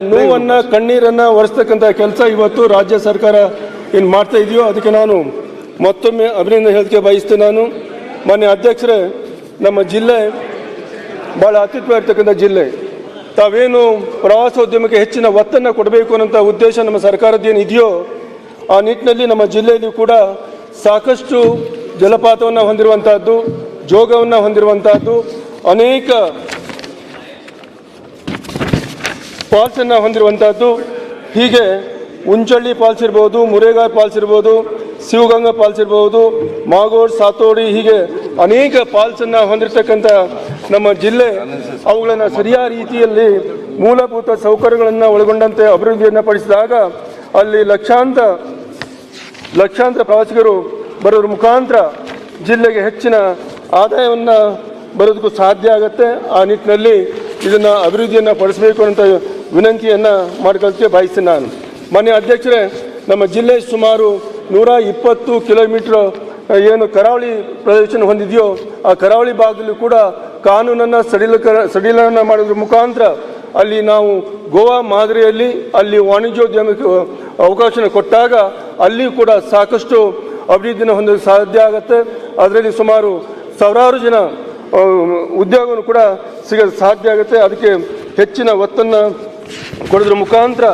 ನೋವನ್ನ, ಕಣ್ಣೀರನ್ನ ಒರೆಸ್ತಕ್ಕಂಥ ಕೆಲಸ ಇವತ್ತು ರಾಜ್ಯ ಸರ್ಕಾರ ಏನು ಮಾಡ್ತಾ ಇದೆಯೋ ಅದಕ್ಕೆ ನಾನು ಮತ್ತೊಮ್ಮೆ ಅಭಿನಂದನೆ ಹೇಳಕ್ಕೆ ಬಯಸ್ತೇನೆ ನಾನು. ಮಾನ್ಯ ಅಧ್ಯಕ್ಷರೇ, ನಮ್ಮ ಜಿಲ್ಲೆ ಭಾಳ ಅತ್ಯುತ್ತಮ ಇರ್ತಕ್ಕಂಥ ಜಿಲ್ಲೆ. ತಾವೇನು ಪ್ರವಾಸೋದ್ಯಮಕ್ಕೆ ಹೆಚ್ಚಿನ ಒತ್ತನ್ನು ಕೊಡಬೇಕು ಅನ್ನೋಂಥ ಉದ್ದೇಶ ನಮ್ಮ ಸರ್ಕಾರದ್ದೇನು ಇದೆಯೋ, ಆ ನಿಟ್ಟಿನಲ್ಲಿ ನಮ್ಮ ಜಿಲ್ಲೆಯಲ್ಲಿ ಕೂಡ ಸಾಕಷ್ಟು ಜಲಪಾತವನ್ನು ಹೊಂದಿರುವಂತಹದ್ದು ಜೋಗವನ್ನು ಹೊಂದಿರುವಂತಹದ್ದು ಅನೇಕ ಫಾಲ್ಸ್ ಅನ್ನ ಹೊಂದಿರುವಂತಹದ್ದು ಹೀಗೆ ಉಂಚಳ್ಳಿ ಫಾಲ್ಸ್ ಇರ್ಬೋದು ಮುರೇಗಾ ಫಾಲ್ಸ್ ಇರ್ಬೋದು ಶಿವಗಂಗಾ ಫಾಲ್ಸ್ ಇರ್ಬೋದು ಮಾಗೋಡ್, ಸಾತೋಡಿ ಹೀಗೆ ಅನೇಕ ಫಾಲ್ಸ್ ಅನ್ನ ಹೊಂದಿರತಕ್ಕಂಥ ನಮ್ಮ ಜಿಲ್ಲೆ. ಅವುಗಳನ್ನು ಸರಿಯಾದ ರೀತಿಯಲ್ಲಿ ಮೂಲಭೂತ ಸೌಕರ್ಯಗಳನ್ನು ಒಳಗೊಂಡಂತೆ ಅಭಿವೃದ್ಧಿಯನ್ನು ಪಡಿಸಿದಾಗ ಅಲ್ಲಿ ಲಕ್ಷಾಂತ ಲಕ್ಷಾಂತರ ಪ್ರವಾಸಿಗರು ಬರೋದ್ರ ಮುಖಾಂತರ ಜಿಲ್ಲೆಗೆ ಹೆಚ್ಚಿನ ಆದಾಯವನ್ನು ಬರೋದಕ್ಕೂ ಸಾಧ್ಯ ಆಗುತ್ತೆ. ಆ ನಿಟ್ಟಿನಲ್ಲಿ ಇದನ್ನು ಅಭಿವೃದ್ಧಿಯನ್ನು ಪಡಿಸಬೇಕು ಅಂತ ವಿನಂತಿಯನ್ನು ಮಾಡ್ಕೊಳ್ತೀವಿ, ಬಯಸ್ತೀನಿ ನಾನು. ಮಾನ್ಯ ಅಧ್ಯಕ್ಷರೇ, ನಮ್ಮ ಜಿಲ್ಲೆ ಸುಮಾರು ನೂರ ಇಪ್ಪತ್ತು ಕಿಲೋಮೀಟ್ರ್ ಏನು ಕರಾವಳಿ ಪ್ರದೇಶ ಹೊಂದಿದೆಯೋ, ಆ ಕರಾವಳಿ ಭಾಗದಲ್ಲೂ ಕೂಡ ಕಾನೂನನ್ನು ಸಡಿಲಕರ ಸಡಿಲನ ಮಾಡೋದ್ರ ಮುಖಾಂತರ ಅಲ್ಲಿ ನಾವು ಗೋವಾ ಮಾದರಿಯಲ್ಲಿ ಅಲ್ಲಿ ವಾಣಿಜ್ಯೋದ್ಯಮಕ್ಕೆ ಅವಕಾಶ ಕೊಟ್ಟಾಗ ಅಲ್ಲಿ ಕೂಡ ಸಾಕಷ್ಟು ಅಭಿವೃದ್ಧಿನ ಹೊಂದಲು ಸಾಧ್ಯ ಆಗುತ್ತೆ. ಅದರಲ್ಲಿ ಸುಮಾರು ಸಾವಿರಾರು ಜನ ಉದ್ಯೋಗವನ್ನು ಕೂಡ ಸಿಗಲು ಸಾಧ್ಯ ಆಗುತ್ತೆ. ಅದಕ್ಕೆ ಹೆಚ್ಚಿನ ಒತ್ತನ್ನು ಕೊಡೋದ್ರ ಮುಖಾಂತರ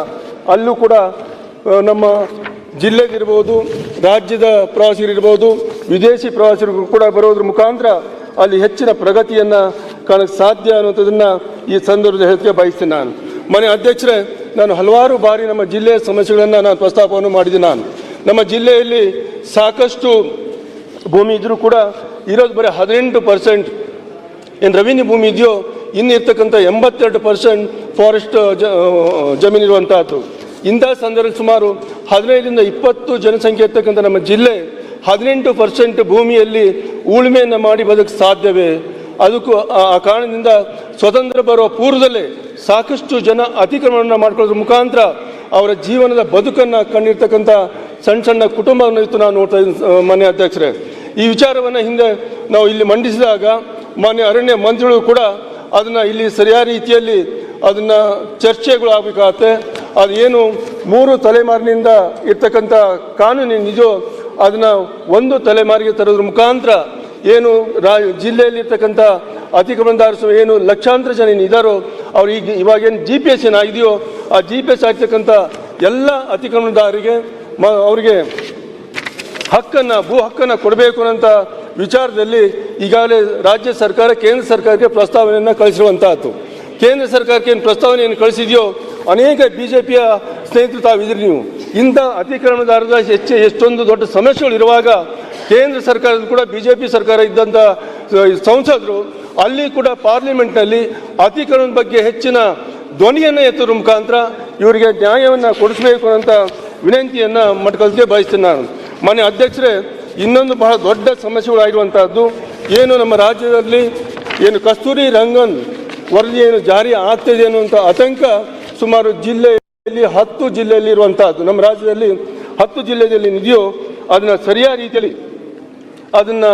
ಅಲ್ಲೂ ಕೂಡ ನಮ್ಮ ಜಿಲ್ಲೆಗಿರ್ಬೋದು ರಾಜ್ಯದ ಪ್ರವಾಸಿಗರಿರ್ಬೋದು, ವಿದೇಶಿ ಪ್ರವಾಸಿಗರು ಕೂಡ ಬರೋದ್ರ ಮುಖಾಂತರ ಅಲ್ಲಿ ಹೆಚ್ಚಿನ ಪ್ರಗತಿಯನ್ನು ಕಾಣಕ್ಕೆ ಸಾಧ್ಯ ಅನ್ನುವಂಥದ್ದನ್ನು ಈ ಸಂದರ್ಭದಲ್ಲಿ ಹೇಳಕ್ಕೆ ಬಯಸ್ತೀನಿ ನಾನು. ಮನೆ ಅಧ್ಯಕ್ಷರೇ, ನಾನು ಹಲವಾರು ಬಾರಿ ನಮ್ಮ ಜಿಲ್ಲೆಯ ಸಮಸ್ಯೆಗಳನ್ನು ನಾನು ಪ್ರಸ್ತಾಪವನ್ನು ಮಾಡಿದೆ ನಾನು. ನಮ್ಮ ಜಿಲ್ಲೆಯಲ್ಲಿ ಸಾಕಷ್ಟು ಭೂಮಿ ಇದ್ದರೂ ಕೂಡ ಇರೋದು ಬರೀ ಹದಿನೆಂಟು ಪರ್ಸೆಂಟ್. ಏನು ರೆವಿನ್ಯೂ ಭೂಮಿ ಇದೆಯೋ, ಇನ್ನು ಇರ್ತಕ್ಕಂಥ ಎಂಬತ್ತೆರಡು ಪರ್ಸೆಂಟ್ ಫಾರೆಸ್ಟ್ ಜಮೀನು ಇರುವಂತಹದ್ದು. ಇಂಥ ಸಂದರ್ಭದಲ್ಲಿ ಸುಮಾರು ಹದಿನೈದರಿಂದ ಇಪ್ಪತ್ತು ಜನಸಂಖ್ಯೆ ಇರ್ತಕ್ಕಂಥ ನಮ್ಮ ಜಿಲ್ಲೆ ಹದಿನೆಂಟು ಪರ್ಸೆಂಟ್ ಭೂಮಿಯಲ್ಲಿ ಉಳುಮೆಯನ್ನು ಮಾಡಿ ಬದುಕು ಸಾಧ್ಯವೇ? ಅದಕ್ಕೂ ಆ ಕಾರಣದಿಂದ ಸ್ವತಂತ್ರ ಬರುವ ಪೂರ್ವದಲ್ಲೇ ಸಾಕಷ್ಟು ಜನ ಅತಿಕ್ರಮಣವನ್ನು ಮಾಡ್ಕೊಳ್ಳೋದ್ರ ಮುಖಾಂತರ ಅವರ ಜೀವನದ ಬದುಕನ್ನು ಕಂಡಿರ್ತಕ್ಕಂಥ ಸಣ್ಣ ಸಣ್ಣ ಕುಟುಂಬವನ್ನು ಇತ್ತು ನಾನು ನೋಡ್ತಾ ಇದ್ದೀನಿ ಮಾನ್ಯ ಅಧ್ಯಕ್ಷರೇ. ಈ ವಿಚಾರವನ್ನು ಹಿಂದೆ ನಾವು ಇಲ್ಲಿ ಮಂಡಿಸಿದಾಗ ಮಾನ್ಯ ಅರಣ್ಯ ಮಂತ್ರಿಗಳು ಕೂಡ ಅದನ್ನು ಇಲ್ಲಿ ಸರಿಯಾದ ರೀತಿಯಲ್ಲಿ ಅದನ್ನು ಚರ್ಚೆಗಳು ಆಗಬೇಕಾಗತ್ತೆ. ಅದು ಏನು ಮೂರು ತಲೆಮಾರಿನಿಂದ ಇರ್ತಕ್ಕಂಥ ಕಾನೂನು ಇದೆಯೋ ಅದನ್ನು ಒಂದು ತಲೆಮಾರಿಗೆ ತರೋದ್ರ ಮುಖಾಂತರ ಏನು ರಾ, ಜಿಲ್ಲೆಯಲ್ಲಿರ್ತಕ್ಕಂಥ ಅತಿಕ್ರಮಣದಾರರು ಏನು ಲಕ್ಷಾಂತರ ಜನ ಏನು ಇದ್ದಾರೋ ಅವ್ರು ಈಗ ಇವಾಗೇನು ಜಿ ಪಿ ಎಸ್ ಏನಾಗಿದೆಯೋ ಆ ಜಿ ಪಿ ಎಸ್ ಆಗ್ತಕ್ಕಂಥ ಎಲ್ಲ ಅತಿಕ್ರಮಣದಾರರಿಗೆ ಮ, ಅವರಿಗೆ ಹಕ್ಕನ್ನು, ಭೂ ಹಕ್ಕನ್ನು ಕೊಡಬೇಕು ಅನ್ನೋಂಥ ವಿಚಾರದಲ್ಲಿ ಈಗಾಗಲೇ ರಾಜ್ಯ ಸರ್ಕಾರ, ಕೇಂದ್ರ ಸರ್ಕಾರಕ್ಕೆ ಪ್ರಸ್ತಾವನೆಯನ್ನು ಕಳಿಸಿರುವಂತಹದ್ದು ಕೇಂದ್ರ ಸರ್ಕಾರಕ್ಕೆ ಏನು ಪ್ರಸ್ತಾವನೆಯನ್ನು ಕಳಿಸಿದೆಯೋ ಅನೇಕ ಬಿ ಜೆ ಪಿಯ ಸ್ನೇಹಿತರು ತಾವಿದ್ರಿ ನೀವು. ಇಂಥ ಅತಿಕ್ರಮಣದಾರದ ಹೆಚ್ಚು ಎಷ್ಟೊಂದು ದೊಡ್ಡ ಸಮಸ್ಯೆಗಳು ಇರುವಾಗ ಕೇಂದ್ರ ಸರ್ಕಾರದ ಕೂಡ ಬಿ ಜೆ ಪಿ ಸರ್ಕಾರ ಇದ್ದಂಥ ಸಂಸದರು ಅಲ್ಲಿ ಕೂಡ ಪಾರ್ಲಿಮೆಂಟ್ನಲ್ಲಿ ಅತಿಕ್ರಮಣದ ಬಗ್ಗೆ ಹೆಚ್ಚಿನ ಧ್ವನಿಯನ್ನು ಎತ್ತುವ ಮುಖಾಂತರ ಇವರಿಗೆ ನ್ಯಾಯವನ್ನು ಕೊಡಿಸಬೇಕು ಅಂತ ವಿನಂತಿಯನ್ನು ಮಟ್ಕೊಳ್ತೇ ಬಯಸ್ತೀನಿ ನಾನು. ಮಾನ್ಯ ಅಧ್ಯಕ್ಷರೇ, ಇನ್ನೊಂದು ಬಹಳ ದೊಡ್ಡ ಸಮಸ್ಯೆಗಳಾಗಿರುವಂಥದ್ದು ಏನು ನಮ್ಮ ರಾಜ್ಯದಲ್ಲಿ ಏನು ಕಸ್ತೂರಿ ರಂಗನ್ ವರದಿ ಏನು ಜಾರಿ ಆಗ್ತದೆ ಅನ್ನುವಂಥ ಆತಂಕ ಸುಮಾರು ಜಿಲ್ಲೆಯಲ್ಲಿ ಹತ್ತು ಜಿಲ್ಲೆಯಲ್ಲಿ ಇರುವಂತಹದ್ದು ನಮ್ಮ ರಾಜ್ಯದಲ್ಲಿ ಹತ್ತು ಜಿಲ್ಲೆಯಲ್ಲಿ ಇದೆಯೋ ಅದನ್ನು ಸರಿಯಾದ ರೀತಿಯಲ್ಲಿ ಅದನ್ನು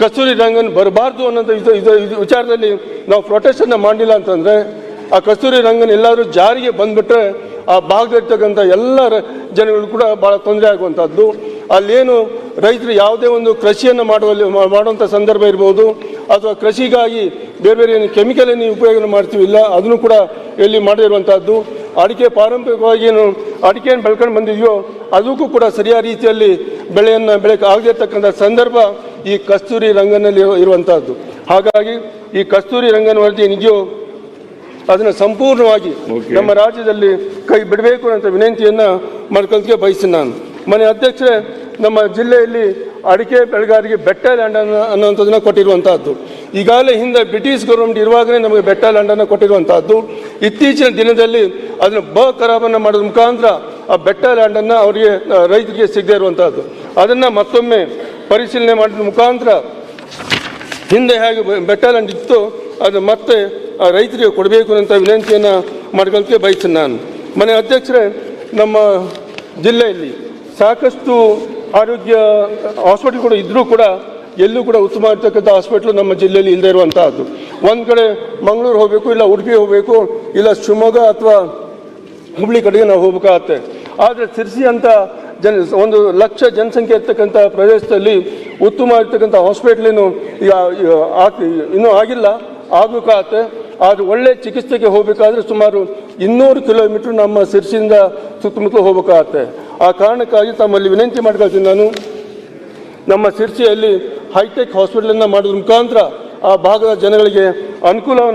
ಕಸ್ತೂರಿ ರಂಗನ್ ಬರಬಾರ್ದು ಅನ್ನೋಂಥ ಇದು ಇದು ಇದು ವಿಚಾರದಲ್ಲಿ ನಾವು ಪ್ರೊಟೆಸ್ಟನ್ನು ಮಾಡಿಲ್ಲ ಅಂತಂದರೆ ಆ ಕಸ್ತೂರಿ ರಂಗನ್ ಎಲ್ಲರೂ ಜಾರಿಗೆ ಬಂದ್ಬಿಟ್ರೆ ಆ ಭಾಗದಲ್ಲಿರ್ತಕ್ಕಂಥ ಎಲ್ಲ ಜನಗಳು ಕೂಡ ಭಾಳ ತೊಂದರೆ ಆಗುವಂಥದ್ದು. ಅಲ್ಲೇನು ರೈತರು ಯಾವುದೇ ಒಂದು ಕೃಷಿಯನ್ನು ಮಾಡುವಲ್ಲಿ ಮಾಡುವಂಥ ಸಂದರ್ಭ ಇರ್ಬೋದು ಅಥವಾ ಕೃಷಿಗಾಗಿ ಬೇರೆ ಬೇರೆ ಏನು ಕೆಮಿಕಲ್ ಏನು ಉಪಯೋಗ ಮಾಡ್ತೀವಿ ಇಲ್ಲ ಅದನ್ನು ಕೂಡ ಎಲ್ಲಿ ಮಾಡಿರುವಂಥದ್ದು ಅಡಿಕೆ ಪಾರಂಪರಿಕವಾಗಿ ಏನು ಅಡಿಕೆಯನ್ನು ಬೆಳ್ಕೊಂಡು ಬಂದಿದೆಯೋ ಅದಕ್ಕೂ ಕೂಡ ಸರಿಯಾದ ರೀತಿಯಲ್ಲಿ ಬೆಳೆಯನ್ನು ಬೆಳಕ ಆಗದೇ ಇರತಕ್ಕಂಥ ಸಂದರ್ಭ ಈ ಕಸ್ತೂರಿ ರಂಗನಲ್ಲಿ ಇರುವಂಥದ್ದು ಇರುವಂತಹದ್ದು. ಹಾಗಾಗಿ ಈ ಕಸ್ತೂರಿ ರಂಗನ ವರದಿ ನಿಜವೂ ಅದನ್ನು ಸಂಪೂರ್ಣವಾಗಿ ನಮ್ಮ ರಾಜ್ಯದಲ್ಲಿ ಕೈ ಬಿಡಬೇಕು ಅಂತ ವಿನಂತಿಯನ್ನು ಮಾಡ್ಕೊಳ್ಳೋದಕ್ಕೆ ಬಯಸ್ತೀನಿ ನಾನು. ಮನೆ ಅಧ್ಯಕ್ಷರೇ ನಮ್ಮ ಜಿಲ್ಲೆಯಲ್ಲಿ ಅಡಿಕೆ ಬೆಳೆಗಾರಿಗೆ ಬೆಟ್ಟ ಲ್ಯಾಂಡ್ ಅನ್ನು ಅನ್ನುವಂಥದ್ದನ್ನು ಕೊಟ್ಟಿರುವಂತಹದ್ದು. ಈಗಾಗಲೇ ಹಿಂದೆ ಬ್ರಿಟಿಷ್ ಗೌರ್ಮೆಂಟ್ ಇರುವಾಗಲೇ ನಮಗೆ ಬೆಟ್ಟ ಲ್ಯಾಂಡನ್ನು ಕೊಟ್ಟಿರುವಂತಹದ್ದು. ಇತ್ತೀಚಿನ ದಿನದಲ್ಲಿ ಅದನ್ನು ಬ ಖರಾಬನ್ನು ಮಾಡೋದ್ರ ಮುಖಾಂತರ ಆ ಬೆಟ್ಟ ಲ್ಯಾಂಡನ್ನು ಅವರಿಗೆ ರೈತರಿಗೆ ಸಿಗದೇ ಇರುವಂತಹದ್ದು. ಅದನ್ನು ಮತ್ತೊಮ್ಮೆ ಪರಿಶೀಲನೆ ಮಾಡಿದ ಮುಖಾಂತರ ಹಿಂದೆ ಹೇಗೆ ಬೆಟ್ಟ ಲ್ಯಾಂಡ್ ಇತ್ತು, ಅದು ಮತ್ತೆ ಆ ರೈತರಿಗೆ ಕೊಡಬೇಕು ಅಂತ ವಿನಂತಿಯನ್ನು ಮಾಡ್ಕೊಳ್ಳೋಕ್ಕೆ ಬಯಸ್ತೀನಿ ನಾನು. ಮನೆ ಅಧ್ಯಕ್ಷರೇ, ನಮ್ಮ ಜಿಲ್ಲೆಯಲ್ಲಿ ಸಾಕಷ್ಟು ಆರೋಗ್ಯ ಹಾಸ್ಪಿಟಲ್ಗಳು ಇದ್ದರೂ ಕೂಡ ಎಲ್ಲೂ ಕೂಡ ಉತ್ತಮ ಇರ್ತಕ್ಕಂಥ ಹಾಸ್ಪಿಟ್ಲು ನಮ್ಮ ಜಿಲ್ಲೆಯಲ್ಲಿ ಇಲ್ಲದೆ ಇರುವಂತಹದ್ದು. ಒಂದು ಕಡೆ ಮಂಗಳೂರು ಹೋಗಬೇಕು, ಇಲ್ಲ ಉಡುಪಿ ಹೋಗಬೇಕು, ಇಲ್ಲ ಶಿವಮೊಗ್ಗ ಅಥವಾ ಹುಬ್ಳಿ ಕಡೆಗೆ ನಾವು ಹೋಗ್ಬೇಕಾಗತ್ತೆ. ಆದರೆ ಸಿರ್ಸಿ ಅಂತ ಜನ, ಒಂದು ಲಕ್ಷ ಜನಸಂಖ್ಯೆ ಇರ್ತಕ್ಕಂಥ ಪ್ರದೇಶದಲ್ಲಿ ಉತ್ತಮ ಇರ್ತಕ್ಕಂಥ ಹಾಸ್ಪಿಟ್ಲೇನು ಇನ್ನೂ ಆಗಿಲ್ಲ, ಆಗಬೇಕಾಗತ್ತೆ. ಆದರೆ ಒಳ್ಳೆ ಚಿಕಿತ್ಸೆಗೆ ಹೋಗಬೇಕಾದ್ರೆ ಸುಮಾರು ಇನ್ನೂರು ಕಿಲೋಮೀಟರ್ ನಮ್ಮ ಸಿರ್ಸಿಯಿಂದ ಸುತ್ತಮುತ್ತಲು ಹೋಗಬೇಕಾಗತ್ತೆ. ಆ ಕಾರಣಕ್ಕಾಗಿ ತಮ್ಮಲ್ಲಿ ವಿನಂತಿ ಮಾಡ್ಕೊಳ್ತೀನಿ ನಾನು. ನಮ್ಮ ಸಿರ್ಸಿಯಲ್ಲಿ ಹೈಟೆಕ್ ಹಾಸ್ಪಿಟಲನ್ನು ಮಾಡೋದ್ರ ಮುಖಾಂತರ ಆ ಭಾಗದ ಜನಗಳಿಗೆ ಅನುಕೂಲವನ್ನು